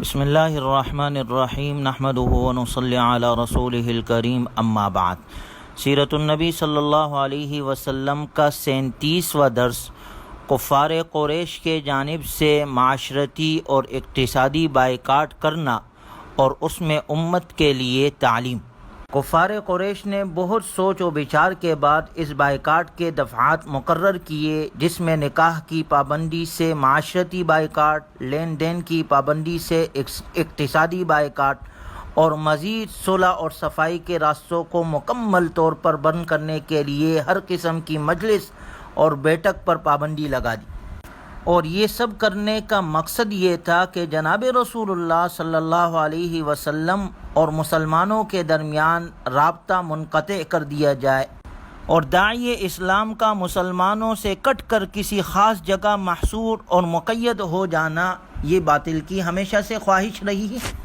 بسم اللہ الرحمن الرحیم نحمد ونصلی علی رسول الکریم، اما بعد۔ سیرت النبی صلی اللہ علیہ وسلم کا سینتیسواں درس کفار قریش کے جانب سے معاشرتی اور اقتصادی بائیکاٹ کرنا اور اس میں امت کے لیے تعلیم۔ کفار قریش نے بہت سوچ و بچار کے بعد اس بائیکاٹ کے دفعات مقرر کیے، جس میں نکاح کی پابندی سے، معاشرتی بائیکاٹ، لین دین کی پابندی سے اقتصادی بائیکاٹ اور مزید صلح اور صفائی کے راستوں کو مکمل طور پر بند کرنے کے لیے ہر قسم کی مجلس اور بیٹھک پر پابندی لگا دی۔ اور یہ سب کرنے کا مقصد یہ تھا کہ جناب رسول اللہ صلی اللہ علیہ وسلم اور مسلمانوں کے درمیان رابطہ منقطع کر دیا جائے اور داعی اسلام کا مسلمانوں سے کٹ کر کسی خاص جگہ محصور اور مقید ہو جانا یہ باطل کی ہمیشہ سے خواہش رہی ہے۔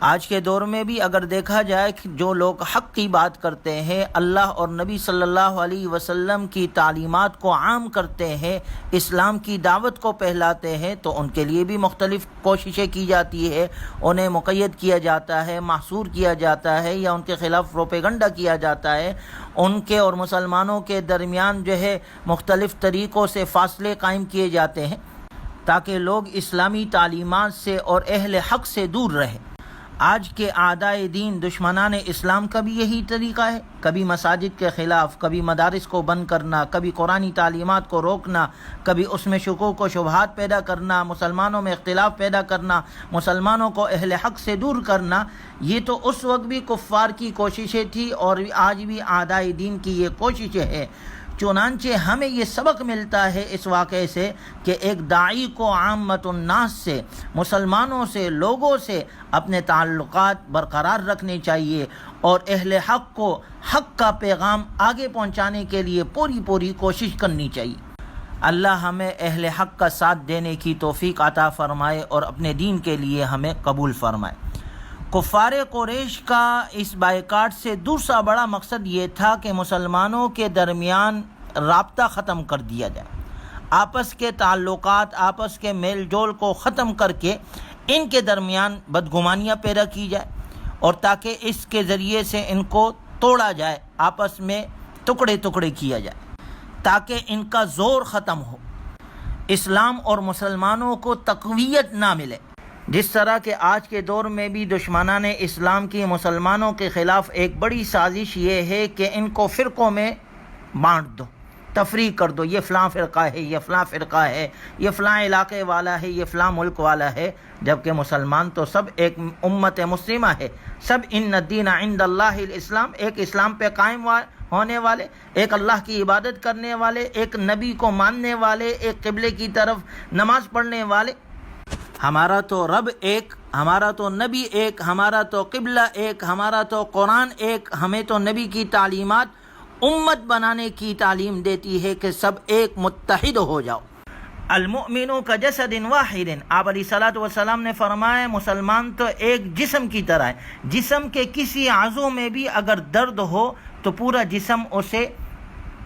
آج کے دور میں بھی اگر دیکھا جائے کہ جو لوگ حق کی بات کرتے ہیں، اللہ اور نبی صلی اللہ علیہ وسلم کی تعلیمات کو عام کرتے ہیں، اسلام کی دعوت کو پہلاتے ہیں، تو ان کے لیے بھی مختلف کوششیں کی جاتی ہے انہیں مقید کیا جاتا ہے، محصور کیا جاتا ہے یا ان کے خلاف روپیگنڈا کیا جاتا ہے۔ ان کے اور مسلمانوں کے درمیان جو ہے، مختلف طریقوں سے فاصلے قائم کیے جاتے ہیں تاکہ لوگ اسلامی تعلیمات سے اور اہل حق سے دور رہیں۔ آج کے آدائے دین دشمنان اسلام کا بھی یہی طریقہ ہے، کبھی مساجد کے خلاف، کبھی مدارس کو بند کرنا، کبھی قرآن تعلیمات کو روکنا، کبھی اس میں شکوک و شبہات پیدا کرنا، مسلمانوں میں اختلاف پیدا کرنا، مسلمانوں کو اہل حق سے دور کرنا، یہ تو اس وقت بھی کفار کی کوششیں تھی اور آج بھی آدائے دین کی یہ کوششیں ہے چنانچہ ہمیں یہ سبق ملتا ہے اس واقعے سے کہ ایک داعی کو عامت الناس سے، مسلمانوں سے، لوگوں سے اپنے تعلقات برقرار رکھنے چاہیے اور اہل حق کو حق کا پیغام آگے پہنچانے کے لیے پوری پوری کوشش کرنی چاہیے۔ اللہ ہمیں اہل حق کا ساتھ دینے کی توفیق عطا فرمائے اور اپنے دین کے لیے ہمیں قبول فرمائے۔ کفار قریش کا اس بائیکاٹ سے دوسرا بڑا مقصد یہ تھا کہ مسلمانوں کے درمیان رابطہ ختم کر دیا جائے۔ آپس کے تعلقات، آپس کے میل جول کو ختم کر کے ان کے درمیان بدگمانیاں پیدا کی جائے اور تاکہ اس کے ذریعے سے ان کو توڑا جائے، آپس میں ٹکڑے ٹکڑے کیا جائے، تاکہ ان کا زور ختم ہو۔ اسلام اور مسلمانوں کو تقویت نہ ملے۔ جس طرح کہ آج کے دور میں بھی دشمنان اسلام کی مسلمانوں کے خلاف ایک بڑی سازش یہ ہے کہ ان کو فرقوں میں بانٹ دو تفریح کر دو، یہ فلاں فرقہ ہے، یہ فلاں فرقہ ہے، یہ فلاں علاقے والا ہے، یہ فلاں ملک والا ہے۔ جبکہ مسلمان تو سب ایک امت مسلمہ ہے۔ سب ان ندین عند اللہ الاسلام، ایک اسلام پہ قائم ہونے والے، ایک اللہ کی عبادت کرنے والے، ایک نبی کو ماننے والے، ایک قبلے کی طرف نماز پڑھنے والے۔ ہمارا تو رب ایک، ہمارا تو نبی ایک، ہمارا تو قبلہ ایک، ہمارا تو قرآن ایک، ہمیں تو نبی کی تعلیمات امت بنانے کی تعلیم دیتی ہے کہ سب ایک متحد ہو جاؤ۔ المؤمنوں کا جسد واحد۔ آپ علیہ صلاحت وسلام نے فرمایا، مسلمان تو ایک جسم کی طرح ہے۔ جسم کے کسی عضو میں بھی اگر درد ہو تو پورا جسم اسے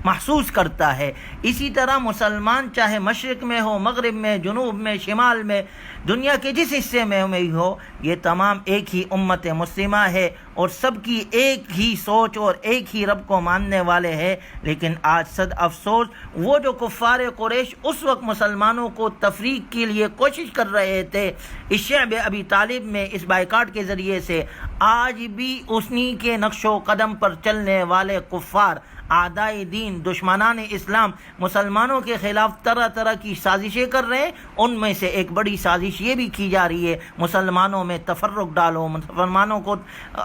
محسوس کرتا ہے۔ اسی طرح مسلمان چاہے مشرق میں ہو، مغرب میں، جنوب میں، شمال میں، دنیا کے جس حصے میں ہو، یہ تمام ایک ہی امت مسلمہ ہے اور سب کی ایک ہی سوچ اور ایک ہی رب کو ماننے والے ہیں۔ لیکن آج صد افسوس، وہ جو کفار قریش اس وقت مسلمانوں کو تفریق کے لیے کوشش کر رہے تھے، اس شعب ابھی طالب میں، اس بائیکاٹ کے ذریعے سے، آج بھی اسنی کے نقش و قدم پر چلنے والے کفار آدائی دین، دشمنان اسلام، مسلمانوں کے خلاف طرح طرح کی سازشیں کر رہے ہیں۔ ان میں سے ایک بڑی سازش یہ بھی کی جا رہی ہے، مسلمانوں میں تفرق ڈالو، مسلمانوں کو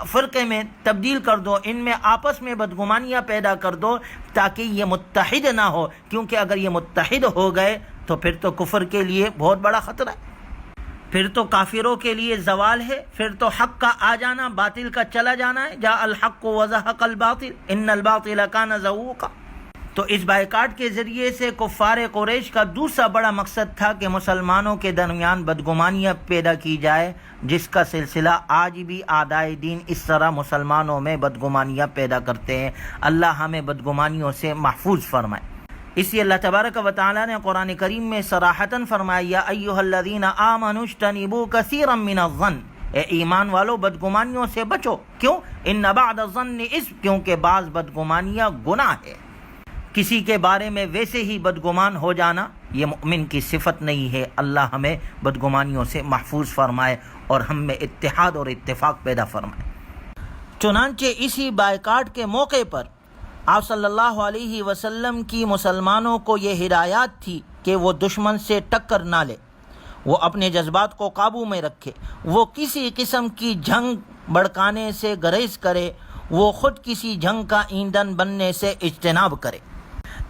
فرقے میں تبدیل کر دو، ان میں آپس میں بدگمانیاں پیدا کر دو تاکہ یہ متحد نہ ہو۔ کیونکہ اگر یہ متحد ہو گئے تو پھر تو کفر کے لیے بہت بڑا خطرہ ہے۔ پھر تو کافروں کے لیے زوال ہے، پھر تو حق کا آ جانا، باطل کا چلا جانا ہے۔ جا الحق کو وضحق الباطل۔ ان الباطل کان ذوقا تو اس بائیکاٹ کے ذریعے سے کفار قریش کا دوسرا بڑا مقصد تھا کہ مسلمانوں کے درمیان بدگمانیاں پیدا کی جائے، جس کا سلسلہ آج بھی آدائے دین اس طرح مسلمانوں میں بدگمانیاں پیدا کرتے ہیں۔ اللہ ہمیں بدگمانیوں سے محفوظ فرمائے۔ اسی اللہ تبارک و تعالیٰ نے قرآن کریم میں سراحتاً فرمایا ایوہ الذین آمنوا اجتنبوا کثیرا من الظن۔ اے ایمان والو، بدگمانیوں سے بچو۔ کیوں؟ ان بعد الظن اس کیونکہ بعض بدگمانیاں گناہ ہے کسی کے بارے میں ویسے ہی بدگمان ہو جانا، یہ مؤمن کی صفت نہیں ہے۔ اللہ ہمیں بدگمانیوں سے محفوظ فرمائے اور ہم میں اتحاد اور اتفاق پیدا فرمائے۔ چنانچہ اسی بائیکاٹ کے موقع پر آپ صلی اللہ علیہ وسلم کی مسلمانوں کو یہ ہدایات تھی کہ وہ دشمن سے ٹکر نہ لے۔ وہ اپنے جذبات کو قابو میں رکھے۔ وہ کسی قسم کی جنگ بڑکانے سے گریز کرے۔ وہ خود کسی جنگ کا ایندھن بننے سے اجتناب کرے۔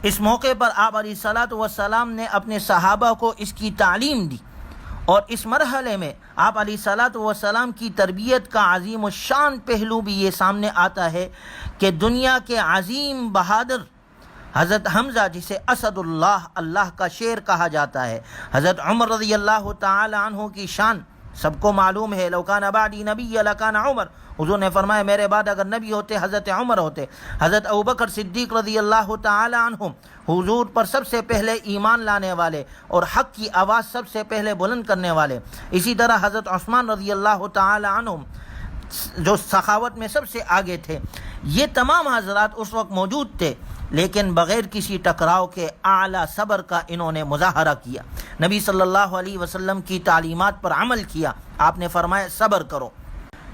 اس موقع پر آپ علیہ صلاحت وسلام نے اپنے صحابہ کو اس کی تعلیم دی۔ اور اس مرحلے میں آپ علیہ صلاحت وسلام کی تربیت کا عظیم و شان پہلو بھی یہ سامنے آتا ہے کہ دنیا کے عظیم بہادر حضرت حمزہ جسے اسد اللہ اللہ کا شعر کہا جاتا ہے، حضرت عمر رضی اللہ تعالی عنہ کی شان سب کو معلوم ہے لوکان بعدی نبی، لکان عمر۔ حضور نے فرمایا، میرے بعد اگر نبی ہوتے، حضرت عمر ہوتے، حضرت ابوبکر صدیق رضی اللہ تعالی عنہ حضور پر سب سے پہلے ایمان لانے والے اور حق کی آواز سب سے پہلے بلند کرنے والے۔ اسی طرح حضرت عثمان رضی اللہ تعالی عنہ جو سخاوت میں سب سے آگے تھے۔ یہ تمام حضرات اس وقت موجود تھے، لیکن بغیر کسی ٹکراؤ کے اعلیٰ صبر کا انہوں نے مظاہرہ کیا۔ نبی صلی اللہ علیہ وسلم کی تعلیمات پر عمل کیا۔ آپ نے فرمایا، صبر کرو۔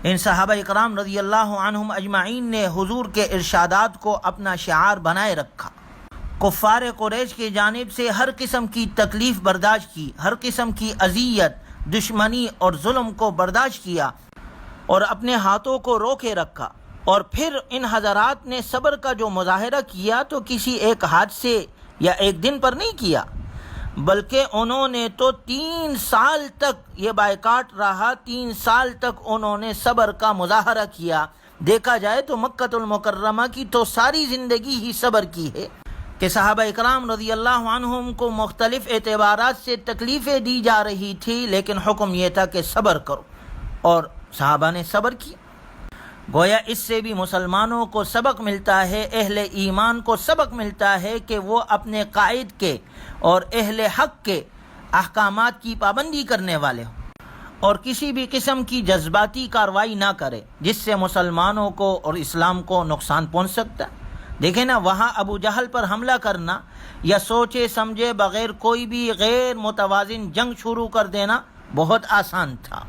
ان صحابہ اکرام رضی اللہ عنہم اجمعین نے حضور کے ارشادات کو اپنا شعار بنائے رکھا۔ کفار قریش کی جانب سے ہر قسم کی تکلیف برداشت کی، ہر قسم کی اذیت، دشمنی اور ظلم کو برداشت کیا اور اپنے ہاتھوں کو روکے رکھا۔ اور پھر ان حضرات نے صبر کا جو مظاہرہ کیا تو کسی ایک ہاتھ سے یا ایک دن پر نہیں کیا۔ بلکہ انہوں نے تو تین سال تک یہ بائیکاٹ رہا، تین سال تک انہوں نے صبر کا مظاہرہ کیا۔ دیکھا جائے تو مکت المکرمہ کی تو ساری زندگی ہی صبر کی ہے۔ کہ صحابہ اکرام رضی اللہ عنہم کو مختلف اعتبارات سے تکلیفیں دی جا رہی تھی لیکن حکم یہ تھا کہ صبر کرو۔ اور صحابہ نے صبر کی۔ گویا اس سے بھی مسلمانوں کو سبق ملتا ہے، اہل ایمان کو سبق ملتا ہے کہ وہ اپنے قائد کے اور اہل حق کے احکامات کی پابندی کرنے والے ہوں۔ اور کسی بھی قسم کی جذباتی کاروائی نہ کرے، جس سے مسلمانوں کو اور اسلام کو نقصان پہنچ سکتا ہے۔ دیکھیں نا، وہاں ابو جہل پر حملہ کرنا یا سوچے سمجھے بغیر کوئی بھی غیر متوازن جنگ شروع کر دینا بہت آسان تھا۔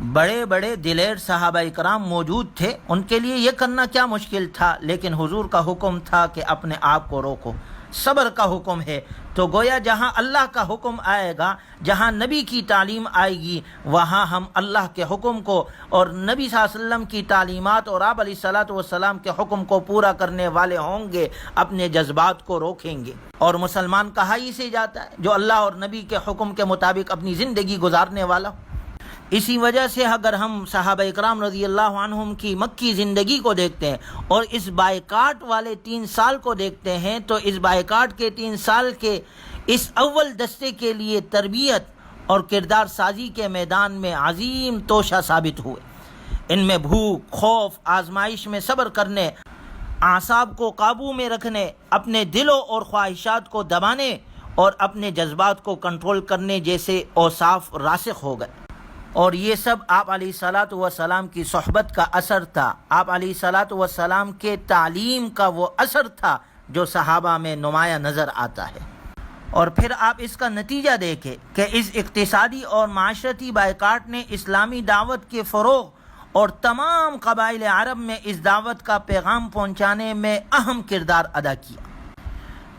بڑے بڑے دلیر صحابہ اکرام موجود تھے، ان کے لیے یہ کرنا کیا مشکل تھا؟ لیکن حضور کا حکم تھا کہ اپنے آپ کو روکو۔ صبر کا حکم ہے۔ تو گویا جہاں اللہ کا حکم آئے گا، جہاں نبی کی تعلیم آئے گی، وہاں ہم اللہ کے حکم کو اور نبی صلی اللہ علیہ وسلم کی تعلیمات اور آپ علیہ صلاۃ والسلام کے حکم کو پورا کرنے والے ہوں گے، اپنے جذبات کو روکیں گے۔ اور مسلمان کہا ہی سے جاتا ہے؟ جو اللہ اور نبی کے حکم کے مطابق اپنی زندگی گزارنے والا ہو۔ اسی وجہ سے اگر ہم صحابہ اکرام رضی اللہ عنہم کی مکی زندگی کو دیکھتے ہیں اور اس بائیکاٹ والے تین سال کو دیکھتے ہیں، تو اس بائیکاٹ کے تین سال کے اس اول دستے کے لیے تربیت اور کردار سازی کے میدان میں عظیم توشہ ثابت ہوئے۔ ان میں بھوک، خوف، آزمائش میں صبر کرنے، اعصاب کو قابو میں رکھنے، اپنے دلوں اور خواہشات کو دبانے اور اپنے جذبات کو کنٹرول کرنے جیسے اوصاف راسخ ہو گئے۔ اور یہ سب آپ علیہ صلاۃ وسلام کی صحبت کا اثر تھا۔ آپ علیہ صلاۃ وسلام کے تعلیم کا وہ اثر تھا جو صحابہ میں نمایاں نظر آتا ہے۔ اور پھر آپ اس کا نتیجہ دیکھیں کہ اس اقتصادی اور معاشرتی بائیکاٹ نے اسلامی دعوت کے فروغ اور تمام قبائل عرب میں اس دعوت کا پیغام پہنچانے میں اہم کردار ادا کیا۔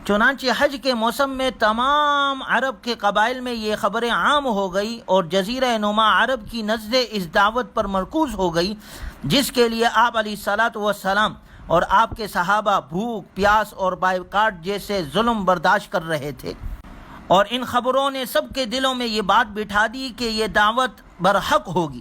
چنانچہ حج کے موسم میں تمام عرب کے قبائل میں یہ خبریں عام ہو گئی اور جزیرہ نما عرب کی نزد اس دعوت پر مرکوز ہو گئی، جس کے لیے آپ علیہ صلاۃ وسلام اور آپ کے صحابہ بھوک، پیاس اور بائیکاٹ جیسے ظلم برداشت کر رہے تھے۔ اور ان خبروں نے سب کے دلوں میں یہ بات بٹھا دی کہ یہ دعوت برحق ہوگی،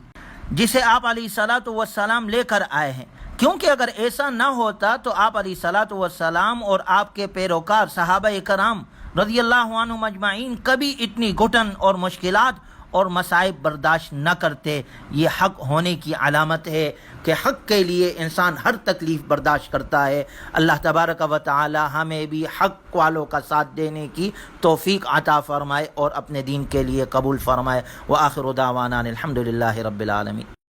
جسے آپ علیہ صلاۃ وسلام لے کر آئے ہیں۔ کیونکہ اگر ایسا نہ ہوتا تو آپ علیہ صلاۃ والسلام اور آپ کے پیروکار صحابہ کرام رضی اللہ عنہ مجمعین کبھی اتنی گھٹن اور مشکلات اور مصائب برداشت نہ کرتے۔ یہ حق ہونے کی علامت ہے کہ حق کے لیے انسان ہر تکلیف برداشت کرتا ہے۔ اللہ تبارک و تعالی ہمیں بھی حق والوں کا ساتھ دینے کی توفیق عطا فرمائے اور اپنے دین کے لیے قبول فرمائے۔ وہ آخر داوانان الحمد رب العالمین۔